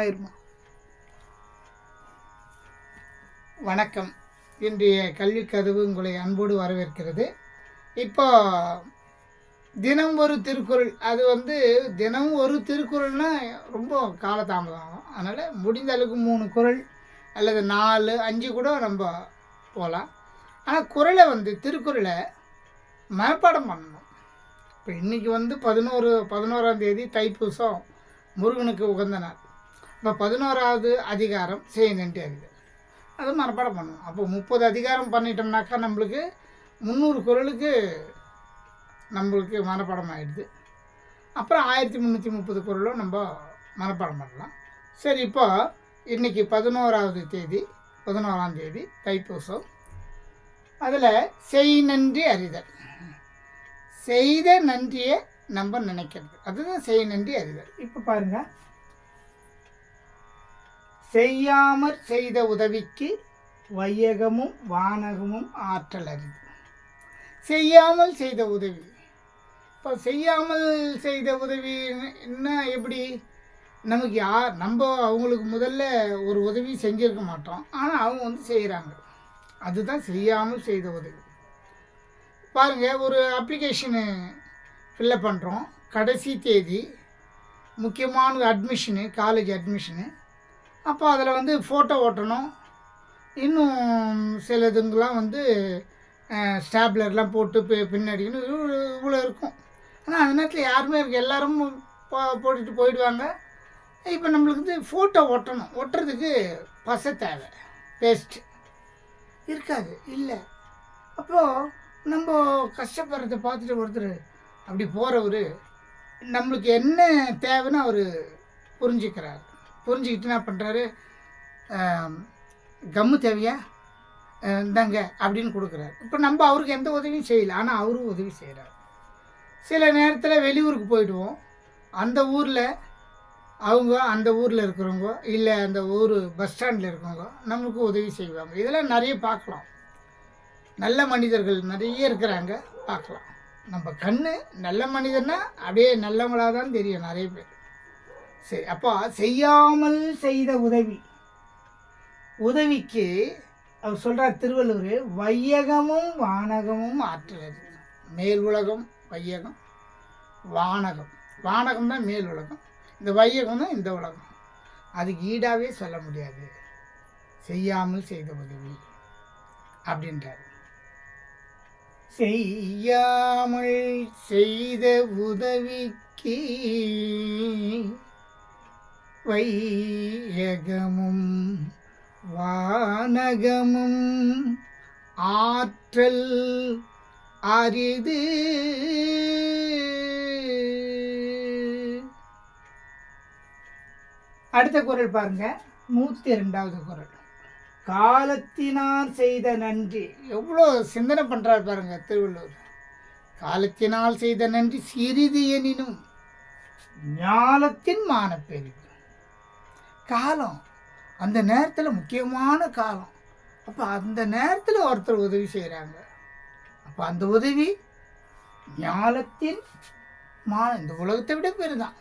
ஆயிருமா? வணக்கம். இன்றைய கல்வி கதவு உங்களை அன்போடு வரவேற்கிறது. இப்போ தினம் ஒரு திருக்குறள். அது வந்து தினம் ஒரு திருக்குறள்னா ரொம்ப காலதாமதம் ஆகும். அதனால் முடிந்த அளவுக்கு மூணு குறள் அல்லது நாலு அஞ்சு கூட நம்ம போகலாம் ஆனால் குரலை வந்து திருக்குறளை மனப்பாடம் பண்ணணும். இப்போ இன்றைக்கி வந்து பதினோரு பதினோராம் தேதி தைப்பூசம் முருகனுக்கு உகந்த நாள் இப்போ பதினோராவது அதிகாரம் செய்யணுன்ட்டு இருக்குது அது மனப்பாடம் பண்ணணும் அப்போ முப்பது அதிகாரம் பண்ணிட்டோம்னாக்கா நம்மளுக்கு முந்நூறு குரலுக்கு நம்மளுக்கு மனப்பாடம் ஆகிடுது அப்புறம் ஆயிரத்தி முந்நூற்றி முப்பது குரலும் நம்ம மனப்பாடம் பண்ணலாம். சரி இப்போ இன்றைக்கி பதினோராவது தேதி பதினோராம் தேதி தைப்பூசம். அதில் செய் நன்றி அறிதல். செய்த நன்றியை நம்ம நினைக்கிறது. அதுதான் செய் நன்றி அறிதல். இப்போ பாருங்கள் செய்யாமற் செய்த உதவிக்கு வையகமும் வானகமும் ஆற்றல் அறிது செய்யாமல் செய்த உதவி. இப்போ செய்யாமல் செய்த உதவி என்ன எப்படி? நமக்கு யார் நம்ம அவங்களுக்கு முதல்ல ஒரு உதவி செஞ்சுருக்க மாட்டோம். ஆனால் அவங்க வந்து செய்கிறாங்க அதுதான் செய்யாமல் செய்த உதவி. பாருங்கள் ஒரு அப்ளிகேஷனு ஃபில்லப் பண்ணுறோம் கடைசி தேதி முக்கியமான அட்மிஷனு காலேஜ் அட்மிஷனு அப்போ அதில் வந்து ஃபோட்டோ ஓட்டணும். இன்னும் சில இதுங்கெலாம் வந்து ஸ்டாப்லர்லாம் போட்டு பி பின்னாடின்னு இவ்வளோ இருக்கும். ஆனால் அந்த நேரத்தில் யாருமே இருக்கு. எல்லோரும் போ போட்டுட்டு போயிடுவாங்க. இப்போ நம்மளுக்கு வந்து ஃபோட்டோ ஒட்டணும் ஒட்டுறதுக்கு பசை தேவை. பேஸ்ட்டு இருக்காது. இல்லை. அப்போது நம்ம கஷ்டப்படுறத பார்த்துட்டு ஒருத்தர் அப்படி போகிறவர் நம்மளுக்கு என்ன தேவைன்னு அவர் புரிஞ்சுக்கிறார். புரிஞ்சுக்கிட்டு என்ன பண்ணுறாரு கம்மு தேவையா? இந்தாங்க அப்படின்னு கொடுக்குறாரு. இப்போ நம்ம அவருக்கு எந்த உதவியும் செய்யலை. ஆனால் அவரும் உதவி செய்கிறார் சில நேரத்தில் வெளியூருக்கு போயிடுவோம். அந்த ஊரில் அவங்க அந்த ஊரில் இருக்கிறவங்க இல்லை அந்த ஊர் பஸ் ஸ்டாண்டில் இருக்கவங்க நம்மளுக்கு உதவி செய்வாங்க. இதெல்லாம் நிறைய பார்க்கலாம். நல்ல மனிதர்கள் நிறைய இருக்கிறாங்க பார்க்கலாம். நம்ம கண் நல்ல மனிதன்னா அப்படியே நல்லவங்களாக தான் தெரியும் நிறைய பேர். சரி அப்போ செய்யாமல் செய்த உதவி. உதவிக்கு அவர் சொல்கிறார் திருவள்ளுவர் வையகமும் வானகமும் ஆற்றுவது மேல் உலகம் வையகம் வானகம். வானகம் தான் மேல் உலகம். இந்த வையகம் தான் இந்த உலகம். அதுக்கு ஈடாகவே சொல்ல முடியாது. செய்யாமல் செய்த உதவி அப்படின்றார். செய்யாமல் செய்த உதவிக்கு வையகமும் வானகமும் ஆற்றல் அரிது. அடுத்த குரல் பாருங்க. நூற்றி ரெண்டாவது குரல். காலத்தினால் செய்த நன்றி. எவ்வளோ சிந்தனை பண்ணுறாரு பாருங்க திருவள்ளுவர். காலத்தினால் செய்த நன்றி சிறிது எனினும் ஞானத்தின் மானப்பெரிது காலம். அந்த நேரத்தில் முக்கியமான காலம். அப்போ அந்த நேரத்தில் ஒருத்தர் உதவி செய்கிறாங்க அப்போ அந்த உதவி ஞானத்தின் மா இந்த உலகத்தை விட பெருதான்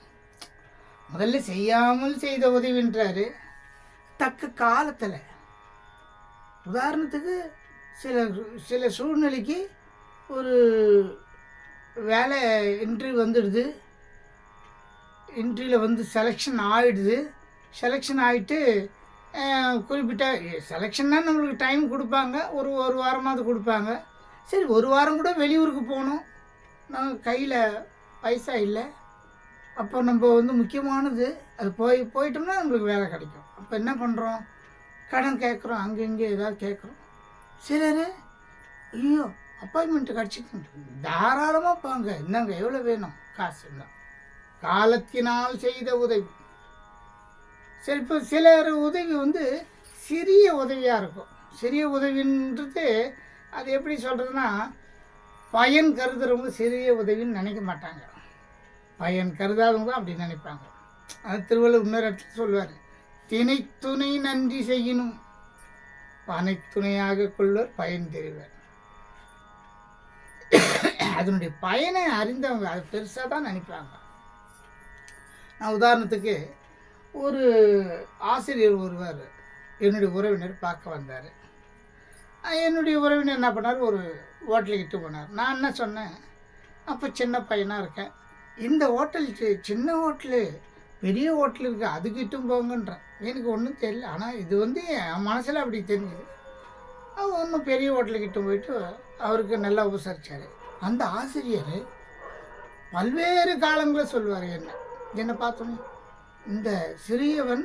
முதல்ல செய்யாமல் செய்த உதவின்றாரு. தக்க காலத்தில். உதாரணத்துக்கு சில சில சூழ்நிலைக்கு ஒரு வேலை இன்ட்ரிவ் வந்துடுது. இன்ட்ரிவில் வந்து செலெக்ஷன் ஆகிடுது செலெக்ஷன் ஆகிட்டு குறிப்பிட்ட செலெக்ஷன்னா நம்மளுக்கு டைம் கொடுப்பாங்க. ஒரு ஒரு வாரமாவது கொடுப்பாங்க. சரி ஒரு வாரம் கூட வெளியூருக்கு போகணும். நம்ம கையில் பைசா இல்லை. அப்போ நம்ம வந்து முக்கியமானது அது போய் போயிட்டோம்னா நம்மளுக்கு வேலை கிடைக்கும். அப்போ என்ன பண்ணுறோம் கடன் கேட்குறோம். அங்கே இங்கே ஏதாவது கேட்குறோம். சிலர் ஐயோ அப்பாயின்மெண்ட் கிடச்சிட்டு தாராளமாக போங்க. என்னங்க எவ்வளோ வேணும்? காசு இல்லை. காலத்தினால் செய்த உதவி. சரி இப்போ சிலர் உதவி வந்து சிறிய உதவியாக இருக்கும். சிறிய உதவின்றது அது எப்படி சொல்கிறதுனா பயன் கருதுறவங்க சிறிய உதவின்னு நினைக்க மாட்டாங்க. பயன் கருதாதவங்க அப்படி நினைப்பாங்க. அது திருவள்ளுவர் இன்னொரு இடத்துல சொல்லுவார் திணைத்துணை நன்றி செய்யணும் பனை துணையாக கொள்வர் பயன் தெரிவர். அதனுடைய பயனை அறிந்தவங்க அது பெருசாக தான் நினைப்பாங்க. நான் உதாரணத்துக்கு ஒரு ஆசிரியர் ஒருவர் என்னுடைய உறவினர் பார்க்க வந்தார். என்னுடைய உறவினர் என்ன பண்ணார்? ஒரு ஹோட்டலுக்கு இட்டு போனார். நான் என்ன சொன்னேன்? அப்போ சின்ன பையனாக இருக்கேன். இந்த ஹோட்டல் சின்ன ஹோட்டலு பெரிய ஹோட்டல் இருக்குது அதுக்கிட்டும் போங்கன்றேன். எனக்கு ஒன்றும் தெரியல. ஆனால் இது வந்து என் மனசில் அப்படி தெரிஞ்சுது. அவர் ஒன்றும் பெரிய ஹோட்டலுக்கிட்ட போயிட்டு அவருக்கு நல்லா உபசரித்தார் அந்த ஆசிரியர் பல்வேறு காலங்களை சொல்லுவார் என்ன. என்னை பார்த்தோன்னே இந்த சிறியவன்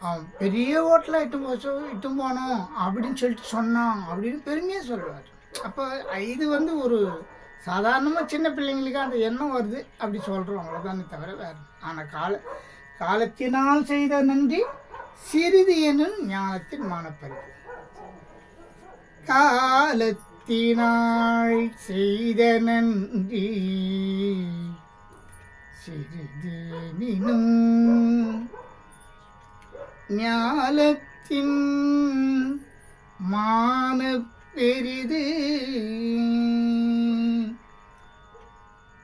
அவன் பெரிய ஹோட்டலில் இட்டு போ இட்டும் இட்டு போனோம் அப்படின்னு சொல்லிட்டு சொன்னான் அப்படின்னு பெருமையாக சொல்லுவார். அப்போ இது வந்து ஒரு சாதாரணமாக சின்ன பிள்ளைங்களுக்கு அந்த எண்ணம் வருது அப்படி சொல்கிறோம் அவ்வளோதானே தவிர வேறு ஆனால் கால காலத்தினால் செய்த நன்றி சிறிது எனும் ஞானத்தின் மானப்பரிவு. காலத்தினாள் செய்த நன்றி சிறிதேனினும் ஞாலத்தின் மான பெரிது.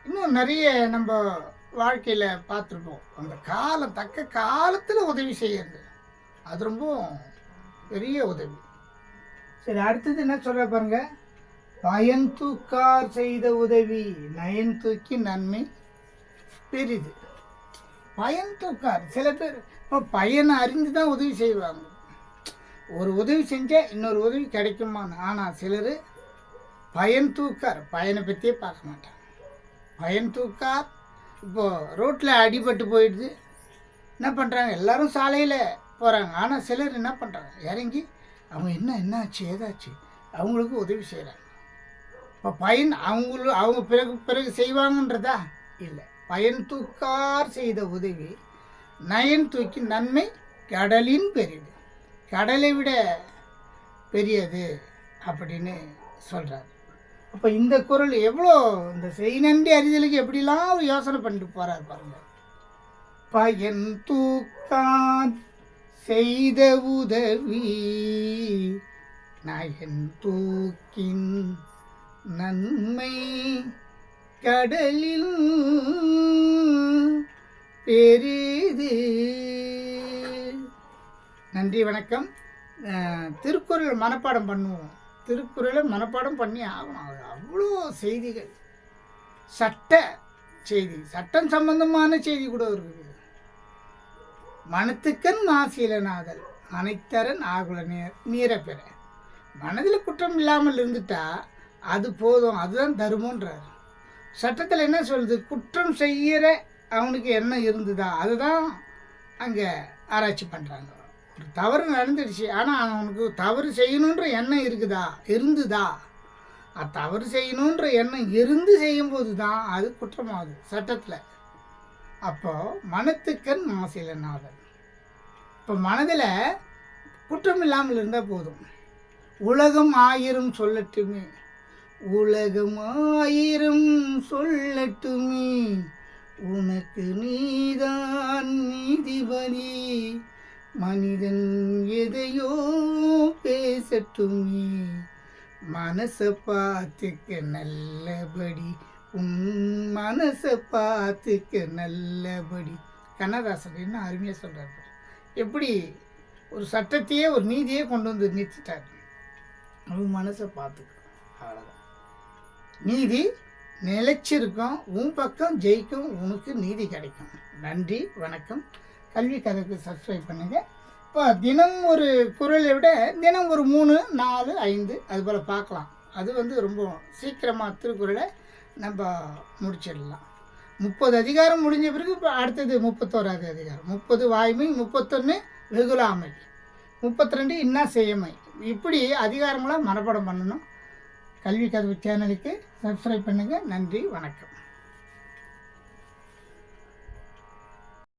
இன்னும் நிறைய நம்ம வாழ்க்கையில் பார்த்துருப்போம். அந்த காலம் தக்க காலத்தில் உதவி செய்யறது. அது ரொம்ப பெரிய உதவி. சரி அடுத்தது என்ன சொல்ற பாருங்க? பயன் தூக்கார் செய்த உதவி நயன் தூக்கி நன்மை பெரிது. பயன் தூக்கார் சில பேர் இப்போ பயனை அறிந்து தான் உதவி செய்வாங்க. ஒரு உதவி செஞ்சால் இன்னொரு உதவி கிடைக்குமான்னு. ஆனால் சிலர் பயன் தூக்கார். பயனை பற்றியே பார்க்க மாட்டாங்க. பயன் தூக்கார். இப்போது ரோட்டில் அடிபட்டு போயிடுது. என்ன பண்ணுறாங்க எல்லோரும் சாலையில் போகிறாங்க ஆனால் சிலர் என்ன பண்ணுறாங்க இறங்கி அவங்க என்ன என்னாச்சு ஏதாச்சு அவங்களுக்கு உதவி செய்கிறாங்க இப்போ பயன் அவங்களும் அவங்க பிறகு பிறகு செய்வாங்கன்றதா இல்லை. பயன் தூக்கார் செய்த உதவி நயன் தூக்கி நன்மை கடலின் பெரியது கடலை விட பெரியது அப்படின்னு சொல்கிறார் அப்போ இந்த குரல் எவ்வளோ இந்த செய் நன்றி அறிதலுக்கு எப்படிலாம் அவர் யோசனை பண்ணிட்டு போகிறார் பாருங்க. பயன் தூக்கான் செய்த உதவி நயன் தூக்கின் நன்மை கடலில் பெரிது நன்றி வணக்கம். அஹ், திருக்குறள் மனப்பாடம் பண்ணுவோம். திருக்குறளை மனப்பாடம் பண்ணி ஆகணும். அது அவ்வளோ செய்திகள். சட்ட செய்தி. சட்டம் சம்பந்தமான செய்தி கூட இருக்குது. மனத்துக்கன் மாசீலனாதல் அனைத்தரன் ஆகுல நீர் நீரை பெற மனதில் குற்றம் இல்லாமல் இருந்துட்டா அது போதும் அதுதான் தருமன்றார். சட்டத்தில் என்ன சொல்லுது? குற்றம் செய்கிற அவனுக்கு என்ன இருந்ததா அதுதான் அங்கே ஆராய்ச்சி பண்ணுறாங்க ஒரு தவறு நடந்துடுச்சு. ஆனால் அவனுக்கு தவறு செய்யணுன்ற எண்ணம் இருக்குதா? இருந்துதா? அது தவறு செய்யணுன்ற எண்ணம் இருந்து செய்யும்போது தான் அது குற்றமாகுது சட்டத்தில். அப்போது மனத்துக்கண் மாசிலநாதன் இப்போ மனதில் குற்றம் இல்லாமல் இருந்தால் போதும். உலகம் ஆயிரம் சொல்லட்டுமே. உலகம் ஆயிரம் சொல்லட்டுமே. உனக்கு நீதான் நீதிபதி. மனிதன் எதையோ பேசட்டுமே. மனசை பார்த்துக்க நல்லபடி. உன் மனசை பார்த்துக்க நல்லபடி. கண்ணதாசன் என்ன அருமையாக சொல்கிறார் எப்படி ஒரு சட்டத்தையே ஒரு நீதியே கொண்டு வந்து நிறுத்திட்டார். உன் மனசை பார்த்துக்க. அவ்வளோதான் நீதி நிலைச்சிருக்கும் உன் பக்கம் ஜெயிக்கும் உனக்கு நீதி கிடைக்கும். நன்றி வணக்கம். கல்வி கதைக்கு சப்ஸ்கிரைப் பண்ணுங்கள் இப்போ தினம் ஒரு குரலை விட தினம் ஒரு மூணு நாலு ஐந்து அதுபோல் பார்க்கலாம். அது வந்து ரொம்ப சீக்கிரமாக திருக்குறளை நம்ம முடிச்சிடலாம். முப்பது அதிகாரம் முடிஞ்ச பிறகு இப்போ அடுத்தது முப்பத்தோராது அதிகாரம். முப்பது வாய்மை முப்பத்தொன்று வெகுலாமை. முப்பத்தி ரெண்டு இன்னா செய்யமை இப்படி அதிகாரங்களாக மனப்படம் பண்ணணும். கல்வி கதவு சேனலுக்கு சப்ஸ்கிரைப் பண்ணுங்கள் நன்றி வணக்கம்.